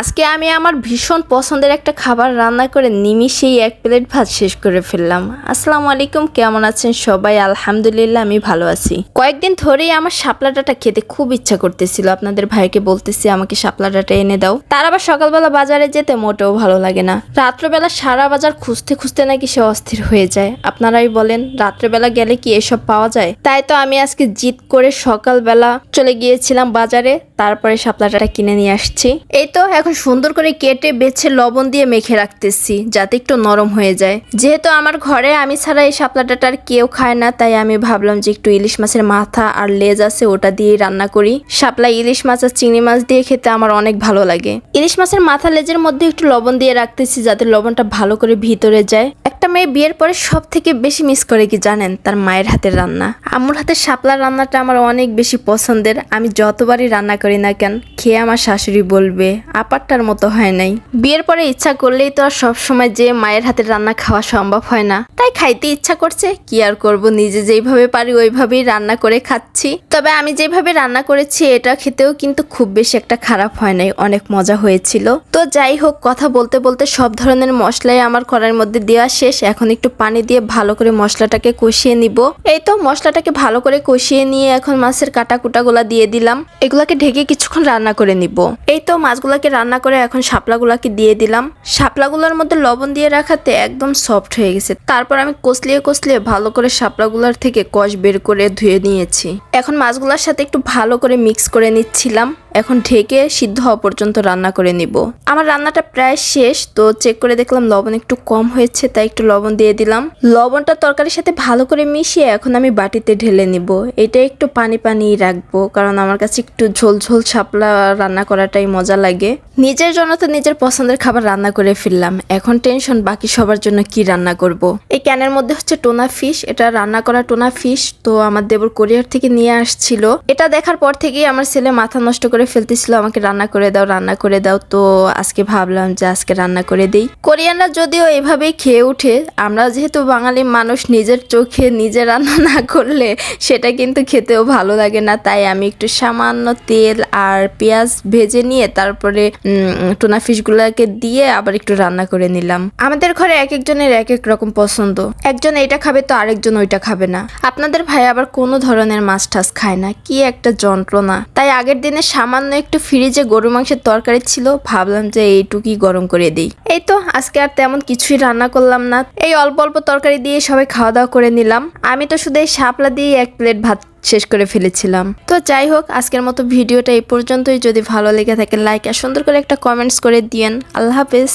আজকে আমি আমার ভীষণ পছন্দের একটা খাবার রান্না করে নিমিষেই এক প্লেট ভাত শেষ করে ফেললাম। আসসালামু আলাইকুম, কেমন আছেন সবাই? আলহামদুলিল্লাহ, আমি ভালো আছি। কয়েকদিন ধরেই আমার শাপলা ডাটা খেতে খুব ইচ্ছা করতেছিল। আপনাদের ভাইকে বলতেছি, আমাকে শাপলা ডাটা এনে দাও। তার আবার সকালবেলা বাজারে যেতে মোটেও ভালো লাগে না। রাত্রবেলা সারা বাজার খুঁজতে খুঁজতে নাকি সে অস্থির হয়ে যায়। আপনারাই বলেন, রাত্রেবেলা গেলে কি এসব পাওয়া যায়? তাই তো আমি আজকে জিদ করে সকালবেলা চলে গিয়েছিলাম বাজারে। তারপরে শাপলাটা কিনে নিয়ে আসছি। এই তো এখন সুন্দর করে কেটে বেছে লবণ দিয়ে মেখে রাখতেছি, যাতে একটু নরম হয়ে যায়। যেহেতু আমার ঘরে আমি ছাড়া এই শাপলাটাটা আর কেউ খায় না, তাই আমি ভাবলাম যে একটু ইলিশ মাছের মাথা আর লেজ আছে ওটা দিয়ে রান্না করি। শাপলা, ইলিশ মাছ আর চিংড়ি মাছ দিয়ে খেতে আমার অনেক ভালো লাগে। ইলিশ মাছের মাথা, লেজের মধ্যে একটু লবণ দিয়ে রাখতেছি, যাতে লবণটা ভালো করে ভিতরে যায়। একটা মেয়ে বিয়ের পরে সব থেকে বেশি মিস করে কি জানেন? তার মায়ের হাতের রান্না। আম্মুর হাতের শাপলার রান্নাটা আমার অনেক বেশি পছন্দের। আমি যতবারই রান্না করি না কেন, খেয়ে আমার শাশুড়ি বলবে, আপারটার মতো হয় নাই। বিয়ের পরে ইচ্ছা করলেই তো আর সবসময় যে মায়ের হাতের রান্না খাওয়া সম্ভব হয় না। তাই খাইতে ইচ্ছা করছে, কি আর করব? নিজে যেইভাবে পারি ওইভাবেই রান্না করে খাচ্ছি। তবে আমি যেভাবে রান্না করেছি, এটা খেতেও কিন্তু খুব বেশি একটা খারাপ হয় নাই। অনেক মজা হয়েছিল। তো যাই হোক, কথা বলতে বলতে সব ধরনের মশলাই আমার কড়াইয়ের মধ্যে দেওয়া শেষ। এখন একটু পানি দিয়ে ভালো করে মশলাটাকে কষিয়ে নিব। এই তো, মশলাটাকে ভালো করে কষিয়ে নিয়ে এখন মাছের কাটা কুটাগুলা দিয়ে দিলাম। এগুলাকে ঢেকে কিছুক্ষণ রান্না করে নিব। এই তো, মাছগুলাকে রান্না করে এখন শাপলাগুলাকে দিয়ে দিলাম। শাপলাগুলোর মধ্যে লবণ দিয়ে রাখাতে একদম সফট হয়ে গেছে। তারপর আমি কষলিয়ে কষলিয়ে ভালো করে শাপলাগুলার থেকে কষ বের করে ধুয়ে নিয়েছি। এখন মাছগুলোর সাথে একটু ভালো করে মিক্স করে নিচ্ছিলাম। এখন ঢেকে সিদ্ধ হওয়া পর্যন্ত রান্না করে নিব। আমার রান্নাটা প্রায় শেষ, তো চেক করে দেখলাম লবণ একটু কম হয়েছে, তাই একটু লবণ দিয়ে দিলাম। লবণটা তরকারির সাথে ভালো করে মিশিয়ে এখন আমি বাটিতে ঢেলে নিব। এটা একটু পানি পানি রাখব, কারণ আমার কাছে একটু ঝোল ঝোল ছাপলা রান্না করাটাই মজা লাগে। নিজের জন্য তো নিজের পছন্দের খাবার রান্না করে ফেললাম। এখন টেনশন বাকি সবার জন্য কি রান্না করব। এই ক্যানের মধ্যে হচ্ছে টোনা ফিশ, এটা রান্না করা টোনা ফিশ, তো আমার দেবর কোরিয়ার থেকে নিয়ে আসছিল। এটা দেখার পর থেকেই আমার ছেলে মাথা নষ্ট করে ফেলতেছিল, আমাকে রান্না করে দাও, রান্না করে দাও। তো আজকে ভাবলাম যে আজকে রান্না করে দিই। কোরিয়ানরা যদিও এভাবেই খেয়ে উঠে আমরা যেহেতু বাঙালি মানুষ, নিজের চোখে নিজে রান্না না করলে সেটা কিন্তু খেতেও ভালো লাগে না। তাই আমি একটু সামান্য তেল আর পেঁয়াজ ভেজে নিয়ে তারপরে টোনা ফিশগুলোকে দিয়ে আবার একটু রান্না করে নিলাম। আমাদের ঘরে এক একজনের এক এক রকম পছন্দ। একজন এইটা খাবে তো আরেকজন ওইটা খাবে না। আপনাদের ভাই আবার কোনো ধরনের মাছ টাছ খায় না, কি একটা যন্ত্রণা। তাই আগের দিনে সামান্য একটু ফ্রিজে গরু মাংসের তরকারি ছিল, ভাবলাম যে এইটুকুই গরম করে দিই। এই তো, আজকে আর তেমন কিছুই রান্না করলাম না। এই অল্প অল্প তরকারি দিয়ে সবাই খাওয়া দাওয়া করে নিলাম। আমি তো শুধু এই শাপলা দিয়ে এক প্লেট ভাত শেষ করে ফেলেছিলাম। তো যাই হোক, আজকের মতো ভিডিওটা এই পর্যন্তই। যদি ভালো লেগে থাকে লাইক আর সুন্দর করে একটা কমেন্টস করে দিয়েন। আল্লাহ হাফেজ।